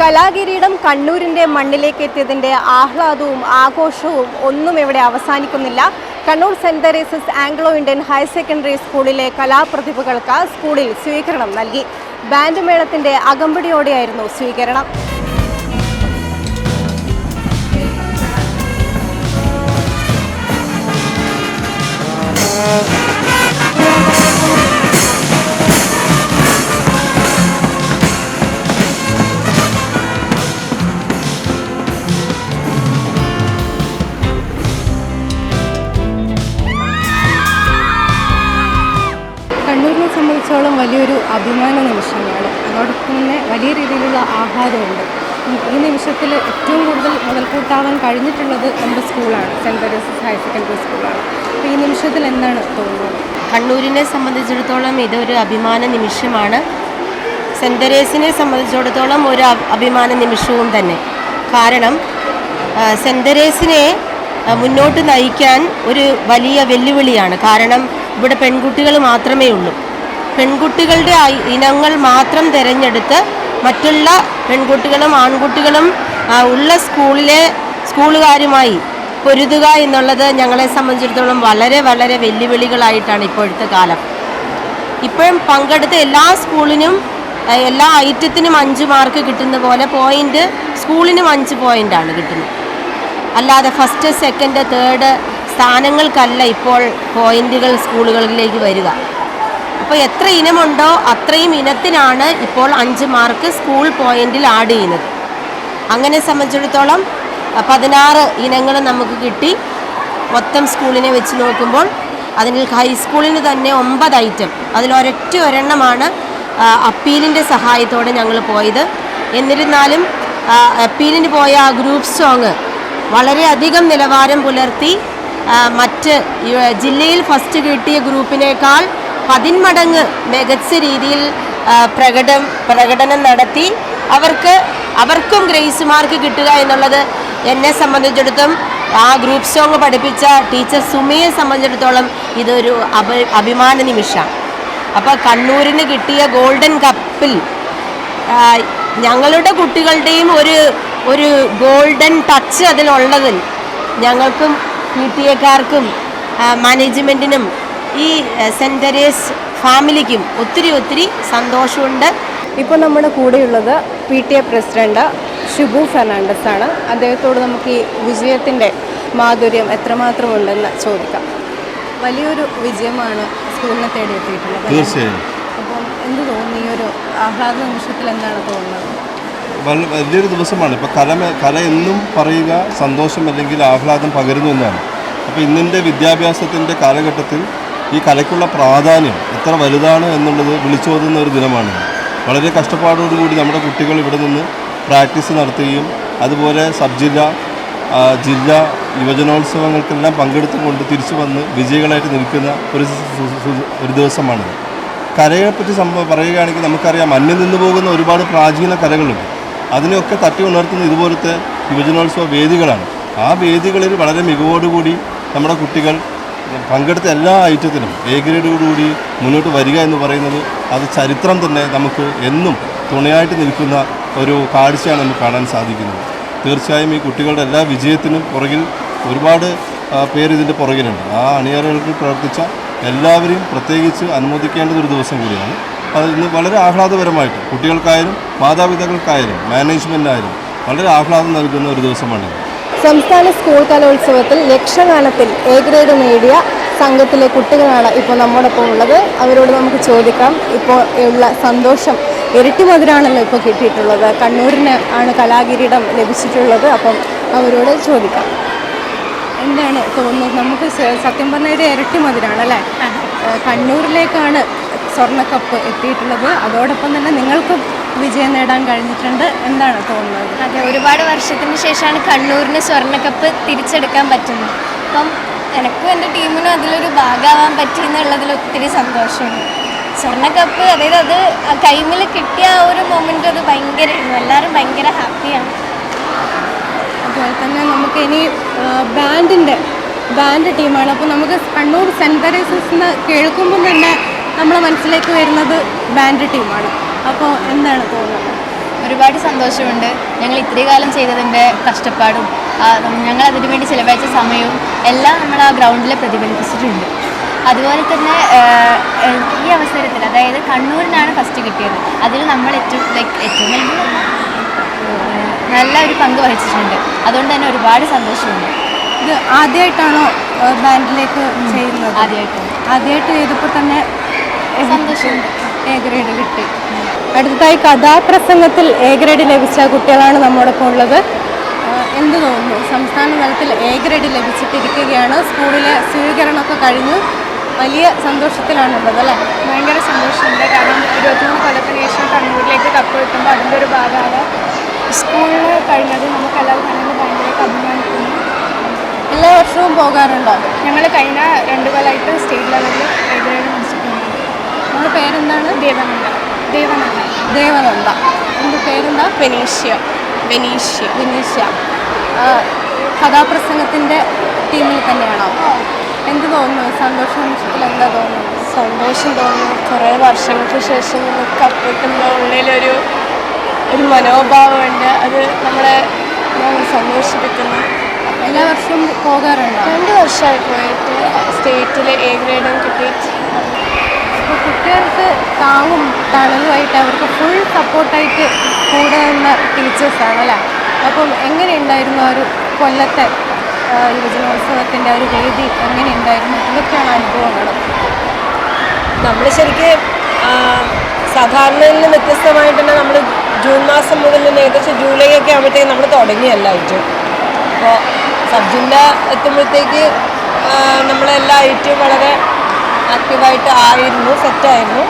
കലാകിരീടം കണ്ണൂരിന്റെ മണ്ണിലേക്ക് എത്തിയതിന്റെ ആഹ്ലാദവും ആഘോഷവും ഒന്നും ഇവിടെ അവസാനിക്കുന്നില്ല. Kannur saint Teresa's Anglo Indian higher secondary സ്കൂളിലെ കലാപ്രതിഭകൾക്ക് സ്കൂളിൽ സ്വീകരണം നൽകി. ബാൻഡ് മേളത്തിന്റെ അകമ്പടിയോടെയായിരുന്നു സ്വീകരണം. അഭിമാന നിമിഷമാണ് അതോടൊപ്പം തന്നെ വലിയ രീതിയിലുള്ള ആഹ്ലാദമുണ്ട് ഈ നിമിഷത്തിൽ ഏറ്റവും കൂടുതൽ മുതൽക്കൂട്ടാവാൻ കഴിഞ്ഞിട്ടുള്ളത് നമ്മുടെ സ്കൂളാണ്. സെന്റ് തെരേസസ് ഹയർ സെക്കൻഡറി സ്കൂളാണ്. അപ്പോൾ ഈ നിമിഷത്തിൽ എന്താണ് തോന്നുന്നത്? കണ്ണൂരിനെ സംബന്ധിച്ചിടത്തോളം ഇതൊരു അഭിമാന നിമിഷമാണ്. സെന്റ് തെരേസിനെ സംബന്ധിച്ചിടത്തോളം ഒരു അഭിമാന നിമിഷവും തന്നെ. കാരണം സെന്റ് തെരേസിനെ മുന്നോട്ട് നയിക്കാൻ ഒരു വലിയ വെല്ലുവിളിയാണ്. കാരണം ഇവിടെ പെൺകുട്ടികൾ മാത്രമേ ഉള്ളൂ. പെൺകുട്ടികളുടെ ഇനങ്ങൾ മാത്രം തിരഞ്ഞെടുത്ത് മറ്റുള്ള പെൺകുട്ടികളും ആൺകുട്ടികളും ഉള്ള സ്കൂളിലെ സ്കൂളുകാരുമായി പൊരുതുക എന്നുള്ളത് ഞങ്ങളെ സംബന്ധിച്ചിടത്തോളം വളരെ വളരെ വെല്ലുവിളികളായിട്ടാണ് ഇപ്പോഴത്തെ കാലം. ഇപ്പോഴും പങ്കെടുത്ത എല്ലാ സ്കൂളിനും എല്ലാ ഐറ്റത്തിനും അഞ്ച് മാർക്ക് കിട്ടുന്ന പോലെ പോയിന്റ് സ്കൂളിനും അഞ്ച് പോയിന്റാണ് കിട്ടുന്നത്. അല്ലാതെ ഫസ്റ്റ് സെക്കൻഡ് തേർഡ് സ്ഥാനങ്ങൾക്കല്ല ഇപ്പോൾ പോയിന്റുകൾ സ്കൂളുകളിലേക്ക് വരിക. അപ്പോൾ എത്ര ഇനമുണ്ടോ അത്രയും ഇനത്തിനാണ് ഇപ്പോൾ അഞ്ച് മാർക്ക് സ്കൂൾ പോയിന്റിൽ ആഡ് ചെയ്യുന്നത്. അങ്ങനെ സംബന്ധിച്ചിടത്തോളം പതിനാറ് ഇനങ്ങൾ നമുക്ക് കിട്ടി. മൊത്തം സ്കൂളിനെ വെച്ച് നോക്കുമ്പോൾ അതിൽ ഹൈസ്കൂളിന് തന്നെ ഒമ്പത് ഐറ്റം. അതിലൊരൊറ്റ ഒരെണ്ണമാണ് അപ്പീലിന്റെ സഹായത്തോടെ ഞങ്ങൾ പോയത്. എന്നിരുന്നാലും അപ്പീലിന് പോയ ആ ഗ്രൂപ്പ് സോങ് വളരെയധികം നിലവാരം പുലർത്തി മറ്റ് ജില്ലയിൽ ഫസ്റ്റ് കിട്ടിയ ഗ്രൂപ്പിനേക്കാൾ പതിന്മടങ്ങ് മികച്ച രീതിയിൽ പ്രകടം പ്രകടനം നടത്തി അവർക്ക് അവർക്കും ഗ്രേസ് മാർക്ക് കിട്ടുക എന്നുള്ളത് എന്നെ സംബന്ധിച്ചിടത്തും ആ ഗ്രൂപ്പ് സോങ് പഠിപ്പിച്ച ടീച്ചർ സുമിയെ സംബന്ധിച്ചിടത്തോളം ഇതൊരു അഭ അഭിമാന നിമിഷം അപ്പോൾ കണ്ണൂരിന് കിട്ടിയ ഗോൾഡൻ കപ്പിൽ ഞങ്ങളുടെ കുട്ടികളുടെയും ഒരു ഒരു ഗോൾഡൻ ടച്ച് അതിലുള്ളതിൽ ഞങ്ങൾക്കും പി ടി എക്കാർക്കും മാനേജ്മെന്റിനും ഈ സെന്റ് തെരേസ് ഫാമിലിക്കും ഒത്തിരി ഒത്തിരി സന്തോഷമുണ്ട്. ഇപ്പോൾ നമ്മുടെ കൂടെയുള്ളത് P T A president Shibu Fernandes ആണ്. അദ്ദേഹത്തോട് നമുക്ക് ഈ വിജയത്തിന്റെ മാധുര്യം എത്രമാത്രം ഉണ്ടെന്ന് ചോദിക്കാം. വലിയൊരു വിജയമാണ് സ്കൂളിനെ തേടി എത്തിയിട്ടുള്ളത് തീർച്ചയായും. അപ്പം എന്ത് തോന്നുന്നു? ഈ ഒരു ആഹ്ലാദ നിമിഷത്തിൽ എന്താണ് തോന്നുന്നത്? വലിയൊരു ദിവസമാണ്. ഇപ്പോൾ കല കല എന്നും പറയുക സന്തോഷം അല്ലെങ്കിൽ ആഹ്ലാദം പകരുന്നു എന്നാണ്. അപ്പോൾ ഇന്നിന്റെ വിദ്യാഭ്യാസത്തിന്റെ കാലഘട്ടത്തിൽ ഈ കലയ്ക്കുള്ള പ്രാധാന്യം എത്ര വലുതാണ് എന്നുള്ളത് വിളിച്ചോതുന്ന ഒരു ദിനമാണ്. വളരെ കഷ്ടപ്പാടോടുകൂടി നമ്മുടെ കുട്ടികൾ ഇവിടെ നിന്ന് പ്രാക്ടീസ് നടത്തുകയും അതുപോലെ സബ് ജില്ല ജില്ലാ യുവജനോത്സവങ്ങൾക്കെല്ലാം പങ്കെടുത്തുകൊണ്ട് തിരിച്ചു വന്ന് വിജയികളായിട്ട് നിൽക്കുന്ന ഒരു ഒരു ദിവസമാണിത് കലയെപ്പറ്റി സംഭവം പറയുകയാണെങ്കിൽ നമുക്കറിയാം അന്യം നിന്ന് പോകുന്ന ഒരുപാട് പ്രാചീന കലകളുണ്ട്. അതിനെയൊക്കെ തട്ടി ഉണർത്തുന്ന ഇതുപോലത്തെ യുവജനോത്സവ വേദികളാണ്. ആ വേദികളിൽ വളരെ മികവോടുകൂടി നമ്മുടെ കുട്ടികൾ പങ്കെടുത്ത എല്ലാ ഐറ്റത്തിനും എ ഗ്രേഡോടുകൂടി മുന്നോട്ട് വരിക എന്ന് പറയുന്നത് അത് ചരിത്രം തന്നെ നമുക്ക് എന്നും തുണയായിട്ട് നിൽക്കുന്ന ഒരു കാഴ്ചയാണ് നമുക്ക് കാണാൻ സാധിക്കുന്നത്. തീർച്ചയായും ഈ കുട്ടികളുടെ എല്ലാ വിജയത്തിനും പുറകിൽ ഒരുപാട് പേര് ഇതിന്റെ പുറകിലുണ്ട്. ആ അണിയറകൾക്ക് പ്രവർത്തിച്ച എല്ലാവരെയും പ്രത്യേകിച്ച് അനുമോദിക്കേണ്ടത് ഒരു ദിവസം കൂടിയാണ്. അത് ഇന്ന് വളരെ ആഹ്ലാദപരമായിട്ട് കുട്ടികൾക്കായാലും മാതാപിതാക്കൾക്കായാലും മാനേജ്മെന്റായാലും വളരെ ആഹ്ലാദം നൽകുന്ന ഒരു ദിവസമാണിത്. സംസ്ഥാന സ്കൂൾ കലോത്സവത്തിൽ യക്ഷഗാനത്തിൽ എ ഗ്രേഡ് നേടിയ സംഘത്തിലെ കുട്ടികളാണ് ഇപ്പോൾ നമ്മോടൊപ്പം ഉള്ളത്. അവരോട് നമുക്ക് ചോദിക്കാം. ഇപ്പോൾ ഉള്ള സന്തോഷം ഇരട്ടി മധുരാണല്ലോ ഇപ്പോൾ കിട്ടിയിട്ടുള്ളത്. കണ്ണൂരിന് ആണ് കലാകിരീടം ലഭിച്ചിട്ടുള്ളത്. അപ്പം അവരോട് ചോദിക്കാം. എന്താണ് തോന്നുന്നത്? നമുക്ക് സത്യം പറഞ്ഞാൽ ഒരു ഇരട്ടി മധുരാണ് അല്ലേ? കണ്ണൂരിലേക്കാണ് സ്വർണക്കപ്പ് എത്തിയിട്ടുള്ളത്. അതോടൊപ്പം തന്നെ നിങ്ങൾക്കും വിജയം നേടാൻ കഴിഞ്ഞിട്ടുണ്ട്. എന്താണ് തോന്നുന്നത്? അതെ ഒരുപാട് വർഷത്തിന് ശേഷമാണ് കണ്ണൂരിന് സ്വർണക്കപ്പ് തിരിച്ചെടുക്കാൻ പറ്റുന്നത്. അപ്പം എനക്കും എന്റെ ടീമിനും അതിലൊരു ഭാഗമാവാൻ പറ്റി എന്നുള്ളതിൽ ഒത്തിരി സന്തോഷമുണ്ട്. സ്വർണക്കപ്പ് അതായത് അത് കൈമിൽ കിട്ടിയ ആ ഒരു മൊമെന്റ് അത് ഭയങ്കരമായിരുന്നു എല്ലാവരും ഭയങ്കര ഹാപ്പിയാണ്. അതുപോലെ തന്നെ നമുക്ക് ഇനി ബാൻഡിന്റെ ബാൻഡ് ടീമാണ്. അപ്പോൾ നമുക്ക് കണ്ണൂർ സെന്റ് തെരേസസ് എന്ന് കേൾക്കുമ്പോൾ തന്നെ നമ്മളെ മനസ്സിലേക്ക് വരുന്നത് ബാൻഡ് ടീമാണ്. അപ്പോൾ എന്താണ് തോന്നുന്നത്? ഒരുപാട് സന്തോഷമുണ്ട്. ഞങ്ങൾ ഇത്രയും കാലം ചെയ്തതിന്റെ കഷ്ടപ്പാടും ഞങ്ങൾ അതിനു വേണ്ടി ചിലവഴിച്ച സമയവും എല്ലാം നമ്മൾ ആ ഗ്രൗണ്ടിൽ പ്രതിഫലിപ്പിച്ചിട്ടുണ്ട്. അതുപോലെ തന്നെ ഈ അവസരത്തിൽ അതായത് കണ്ണൂരിനാണ് ഫസ്റ്റ് കിട്ടിയത്. അതിൽ നമ്മൾ ഏറ്റവും ലൈക്ക് ഏറ്റവും നല്ല ഒരു പങ്ക് വഹിച്ചിട്ടുണ്ട്. അതുകൊണ്ട് തന്നെ ഒരുപാട് സന്തോഷമുണ്ട്. ഇത് ആദ്യമായിട്ടാണോ ബാൻഡിലേക്ക് ചെയ്യുന്നത്? ആദ്യമായിട്ടാണ്. ആദ്യമായിട്ട് ചെയ്തപ്പോൾ തന്നെ സന്തോഷമുണ്ട്. എ ഗ്രേഡ് കിട്ടി. അടുത്തതായി കഥാപ്രസംഗത്തിൽ എ ഗ്രേഡ് ലഭിച്ച കുട്ടികളാണ് നമ്മോടൊപ്പം ഉള്ളത്. എന്ത് തോന്നുന്നു? സംസ്ഥാന തലത്തിൽ എ ഗ്രേഡ് ലഭിച്ചിട്ടിരിക്കുകയാണ്. സ്കൂളിലെ സ്വീകരണമൊക്കെ കഴിഞ്ഞു. വലിയ സന്തോഷത്തിലാണുള്ളത് അല്ലേ? ഭയങ്കര സന്തോഷമുണ്ട് കാരണം ഇരുപത്തിമൂന്ന് കൊല്ലത്തിന് ശേഷം കണ്ണൂരിലേക്ക് കപ്പ് കിട്ടുമ്പോൾ അതിന്റെ ഒരു ഭാഗമാണ്. സ്കൂളിൽ കഴിഞ്ഞത് നമുക്ക് എല്ലാവർക്കും ഭയങ്കര ഭയങ്കരമായിട്ട് അഭിമാനിക്കുന്നു എല്ലാ വർഷവും പോകാറുണ്ടോ? ഞങ്ങൾ കഴിഞ്ഞ രണ്ട് കൊല്ലമായിട്ട് സ്റ്റേറ്റ് ലെവലിൽ ഗ്രേഡ് നമ്മുടെ പേരെന്താണ്? ദേവനന്ദ. ദേവനന്ദ. ദേവനന്ദ. എന്റെ പേരെന്താ? വെനീഷ്യ. വെനീഷ്യ. വെനീഷ്യ. കഥാപ്രസംഗത്തിന്റെ ടീമിൽ തന്നെയാണോ? എന്ത് തോന്നുന്നു? സന്തോഷം നിമിഷത്തിൽ എന്താ തോന്നുന്നു? സന്തോഷം തോന്നുന്നു. കുറേ വർഷങ്ങൾക്ക് ശേഷം നമുക്ക് കപ്പ് ഉള്ളിലൊരു ഒരു മനോഭാവമുണ്ട് അത് നമ്മളെ സന്തോഷിപ്പിക്കുന്നു. എല്ലാ വർഷവും പോകാറുണ്ടോ? രണ്ട് വർഷമായി പോയിട്ട് സ്റ്റേറ്റിൽ എ ഗ്രേഡും കിട്ടിയിട്ട് അപ്പോൾ കുട്ടികൾക്ക് താങ്ങും തണലുമായിട്ട് അവർക്ക് ഫുൾ സപ്പോർട്ടായിട്ട് കൂടെ നിന്ന ടീച്ചേഴ്സാണ് അല്ലേ? അപ്പം എങ്ങനെയുണ്ടായിരുന്നു ആ ഒരു കൊല്ലത്തെ ആ, യുവജനോത്സവത്തിന്റെ ഒരു വേദി എങ്ങനെയുണ്ടായിരുന്നു? ഇതൊക്കെയാണ് അനുഭവങ്ങൾ നമ്മൾ ശരിക്കും ആ, സാധാരണയിൽ നിന്ന് വ്യത്യസ്തമായിട്ട് തന്നെ നമ്മൾ ജൂൺ മാസം മുതൽ നിന്ന് ഏകദേശം ജൂലൈ ഒക്കെ ആകുമ്പോഴത്തേക്ക് നമ്മൾ തുടങ്ങിയല്ല ഐറ്റം അപ്പോൾ സബ്ജിന്റെ എത്തുമ്പോഴത്തേക്ക് നമ്മളെല്ലാം ഐറ്റവും വളരെ ആക്റ്റീവായിട്ട് ആയിരുന്നു സെറ്റായിരുന്നു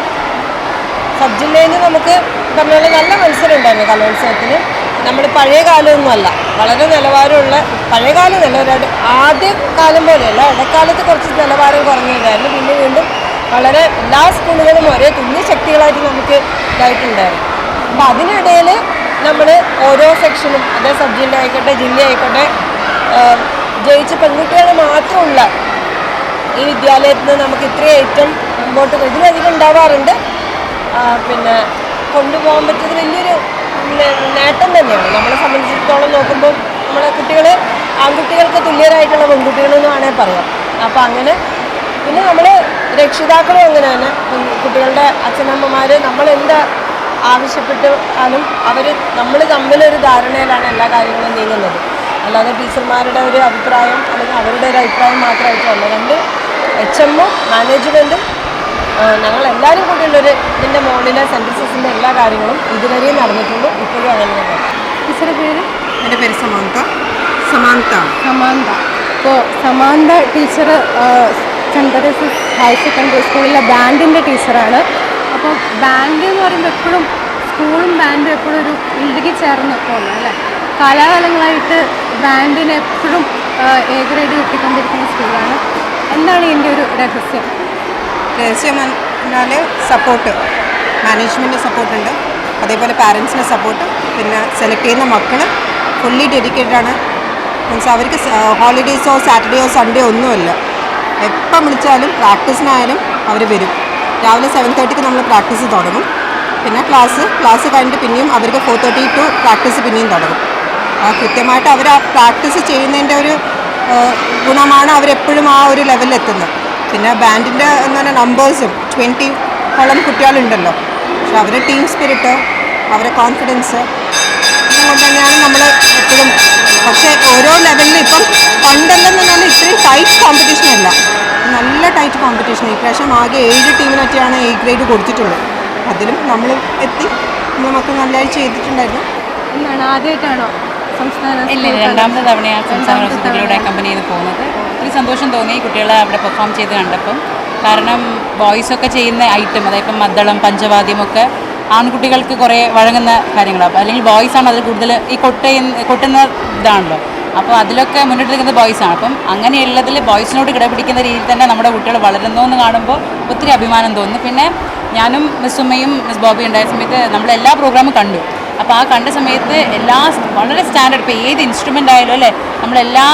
സബ് ജില്ലയിൽ നമുക്ക് പറഞ്ഞ നല്ല മത്സരം ഉണ്ടായിരുന്നു കലോത്സവത്തിന് നമ്മൾ പഴയ കാലമൊന്നുമല്ല വളരെ നിലവാരമുള്ള പഴയ കാലം നല്ല ഒരു ആദ്യ കാലം പോലെയല്ല. ഇടക്കാലത്ത് കുറച്ച് നിലവാരം കുറഞ്ഞതായിരുന്നു പിന്നെ വീണ്ടും വളരെ എല്ലാ സ്കൂളുകളും ഒരേ തുല്യ ശക്തികളായിട്ട് നമുക്ക് ഇതായിട്ടുണ്ടായിരുന്നു. അപ്പം അതിനിടയിൽ നമ്മൾ ഓരോ സെക്ഷനും അതേ സബ് ജില്ല ആയിക്കോട്ടെ ജില്ല ആയിക്കോട്ടെ ജയിച്ച പെൺകുട്ടികൾ മാത്രമുള്ള ഈ വിദ്യാലയത്തിൽ നിന്ന് നമുക്ക് ഇത്രയും ഐറ്റം മുമ്പോട്ട് ഇതിലധികം ഉണ്ടാവാറുണ്ട്. പിന്നെ കൊണ്ടുപോകാൻ പറ്റിയത് വലിയൊരു നേട്ടം തന്നെയാണ്. നമ്മളെ സംബന്ധിച്ചിടത്തോളം നോക്കുമ്പോൾ നമ്മളെ കുട്ടികൾ ആൺകുട്ടികൾക്ക് തുല്യരായിട്ടുള്ള പെൺകുട്ടികളെന്ന് വേണമെങ്കിൽ പറയാം. അപ്പോൾ അങ്ങനെ പിന്നെ നമ്മൾ രക്ഷിതാക്കളും അങ്ങനെ തന്നെ. കുട്ടികളുടെ അച്ഛനമ്മമാർ നമ്മളെന്താ ആവശ്യപ്പെട്ടാലും അവർ നമ്മൾ തമ്മിലൊരു ധാരണയിലാണ് എല്ലാ കാര്യങ്ങളും നീങ്ങുന്നത്. അല്ലാതെ ടീച്ചർമാരുടെ ഒരു അഭിപ്രായം അല്ലെങ്കിൽ അവരുടെ ഒരു അഭിപ്രായം മാത്രമായിട്ടല്ല രണ്ട് എച്ച് എമ്മും മാനേജ്മെന്റും ഞങ്ങൾ എല്ലാവരും കൂടിയുള്ളൊരു ഇതിന്റെ മുകളിലെ സെന്റൻസസിന്റെ എല്ലാ കാര്യങ്ങളും ഇതുവരെയും നടന്നിട്ടുണ്ട്. ഇപ്പോഴും അങ്ങനെ തന്നെ. ടീച്ചറുടെ പേര്? എന്റെ പേര് സമാന്ത. സമാന്ത. സമാന്ത. അപ്പോൾ സമാന്ത ടീച്ചർ സെന്റ് തെരേസസ് ഹയർ സെക്കൻഡറി സ്കൂളിലെ ബാൻഡിന്റെ ടീച്ചറാണ്. അപ്പോൾ ബാൻഡ് എന്ന് പറയുമ്പോൾ എപ്പോഴും സ്കൂളും ബാൻഡും എപ്പോഴും ഒരു ഇടുകി ചേർന്ന് പോകുന്നു അല്ലേ? കാലാകാലങ്ങളായിട്ട് ബാൻഡിന് എപ്പോഴും എ ഗ്രേഡ് കിട്ടിക്കൊണ്ടിരിക്കുന്ന സ്കൂളാണ്. എന്താണ് ഇതിന്റെ ഒരു രഹസ്യം? രഹസ്യം എന്നാൽ സപ്പോർട്ട്. മാനേജ്മെന്റ് സപ്പോർട്ടുണ്ട്. അതേപോലെ പാരൻസിന്റെ സപ്പോർട്ട്. പിന്നെ സെലക്ട് ചെയ്യുന്ന മക്കൾ ഫുള്ളി ഡെഡിക്കേറ്റഡ് ആണ്. മീൻസ് അവർക്ക് ഹോളിഡേയ്സോ സാറ്റർഡേയോ സൺഡേയോ ഒന്നുമില്ല. എപ്പം വിളിച്ചാലും പ്രാക്ടീസിനായാലും അവർ വരും. രാവിലെ സെവൻ തേർട്ടിക്ക് നമ്മൾ പ്രാക്ടീസ് തുടങ്ങും. പിന്നെ ക്ലാസ് ക്ലാസ് കഴിഞ്ഞിട്ട് പിന്നെയും അവർക്ക് ഫോർ തേർട്ടി ടു പ്രാക്ടീസ് പിന്നെയും തുടങ്ങും. കൃത്യമായിട്ട് അവർ ആ പ്രാക്ടീസ് ചെയ്യുന്നതിന്റെ ഒരു ഗുണമാണ് അവരെപ്പോഴും ആ ഒരു ലെവലിൽ എത്തുന്നത്. പിന്നെ ബാൻഡിന്റെ എന്ന് പറഞ്ഞാൽ നമ്പേഴ്സും ട്വന്റി ഓളം കുട്ടികളുണ്ടല്ലോ. പക്ഷെ അവരുടെ ടീം സ്പിരിറ്റ് അവരുടെ കോൺഫിഡൻസ് അതുകൊണ്ട് തന്നെയാണ് നമ്മൾ എപ്പോഴും പക്ഷേ ഓരോ ലെവലിലും ഇപ്പം പണ്ടെല്ലെന്ന് പറഞ്ഞാൽ ഇത്രയും ടൈറ്റ് കോമ്പറ്റീഷൻ അല്ല. നല്ല ടൈറ്റ് കോമ്പറ്റീഷൻ ഇപ്രാവശ്യം ആകെ ഏഴ് ടീമിനൊക്കെയാണ് എ ഗ്രേഡ് കൊടുത്തിട്ടുള്ളത്. അതിലും നമ്മൾ എത്തി. നമ്മൾ നല്ലതായി ചെയ്തിട്ടുണ്ടായിരുന്നു. എന്താണ് ആദ്യമായിട്ടാണോ ഇല്ല രണ്ടാമത്തെ? തവണയാണ് സംസ്ഥാന ഹോസ്പിറ്റലിലൂടെ അക്കമ്പനി ചെയ്ത് പോകുന്നത്. ഒത്തിരി സന്തോഷം തോന്നി കുട്ടികളെ അവിടെ പെർഫോം ചെയ്ത് കണ്ടപ്പം. കാരണം ബോയ്സ് ഒക്കെ ചെയ്യുന്ന ഐറ്റം അതായത് ഇപ്പം മദ്ദളം പഞ്ചവാദ്യമൊക്കെ ആൺകുട്ടികൾക്ക് കുറേ വഴങ്ങുന്ന കാര്യങ്ങളാണ് അപ്പോൾ അല്ലെങ്കിൽ ബോയ്സ് ആണ് അതിൽ കൂടുതൽ ഈ കൊട്ടയുന്ന കൊട്ടുന്ന ഇതാണല്ലോ അപ്പോൾ അതിലൊക്കെ മുന്നിട്ട് നിൽക്കുന്നത് ബോയ്സ് ആണ്. അപ്പം അങ്ങനെയുള്ളതിൽ ബോയ്സിനോട് കിടപിടിക്കുന്ന രീതിയിൽ തന്നെ നമ്മുടെ കുട്ടികൾ വളരുന്നു എന്ന് കാണുമ്പോൾ ഒത്തിരി അഭിമാനം തോന്നുന്നു. പിന്നെ ഞാനും മിസ് ഉമ്മയും മിസ് ബോബി ഉണ്ടായ സമയത്ത് നമ്മൾ എല്ലാ പ്രോഗ്രാമും കണ്ടു. അപ്പോൾ ആ കണ്ട സമയത്ത് എല്ലാ വളരെ സ്റ്റാൻഡേർഡ് ഇപ്പോൾ ഏത് ഇൻസ്ട്രുമെന്റ് ആയാലും അല്ലേ നമ്മളെല്ലാ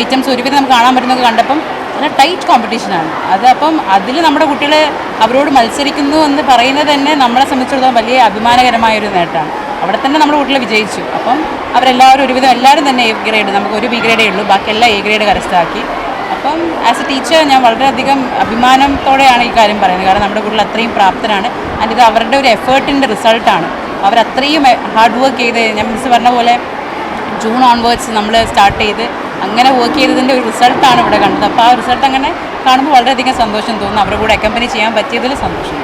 ഐറ്റംസ് ഒരുവിധം നമുക്ക് കാണാൻ പറ്റുന്നൊക്കെ കണ്ടപ്പം നല്ല ടൈറ്റ് കോമ്പറ്റീഷനാണ് അത് അപ്പം അതിൽ നമ്മുടെ കുട്ടികൾ അവരോട് മത്സരിക്കുന്നു എന്ന് പറയുന്നത് തന്നെ നമ്മളെ സംബന്ധിച്ചിടത്തോളം വലിയ അഭിമാനകരമായൊരു നേട്ടമാണ്. അവിടെ തന്നെ നമ്മുടെ കുട്ടികൾ വിജയിച്ചു. അപ്പം അവരെല്ലാവരും ഒരുവിധം എല്ലാവരും തന്നെ എ ഗ്രേഡ് നമുക്ക് ഒരു ബി ഗ്രേഡേ ഉള്ളൂ. ബാക്കി എല്ലാം എ ഗ്രേഡ് കരസ്ഥമാക്കി. അപ്പം ആസ് എ ടീച്ചർ ഞാൻ വളരെയധികം അഭിമാനത്തോടെയാണ് ഈ കാര്യം പറയുന്നത്. കാരണം നമ്മുടെ കുട്ടികൾ അത്രയും പ്രാപ്തരാണ്. ഇത് അവരുടെ ഒരു എഫേർട്ടിന്റെ റിസൾട്ടാണ് അവരത്രയും ഹാർഡ് വർക്ക് ചെയ്ത് ഞാൻ മിസ് പറഞ്ഞ പോലെ ജൂൺ ഓൺവേർഡ്സ് നമ്മൾ സ്റ്റാർട്ട് ചെയ്ത് അങ്ങനെ വർക്ക് ചെയ്തതിന്റെ ഒരു റിസൾട്ടാണ് ഇവിടെ കണ്ടത്. അപ്പോൾ ആ റിസൾട്ട് അങ്ങനെ കാണുമ്പോൾ വളരെയധികം സന്തോഷം തോന്നുന്നു അവരുടെ കൂടെ അക്കമ്പനി ചെയ്യാൻ പറ്റിയതിൽ സന്തോഷം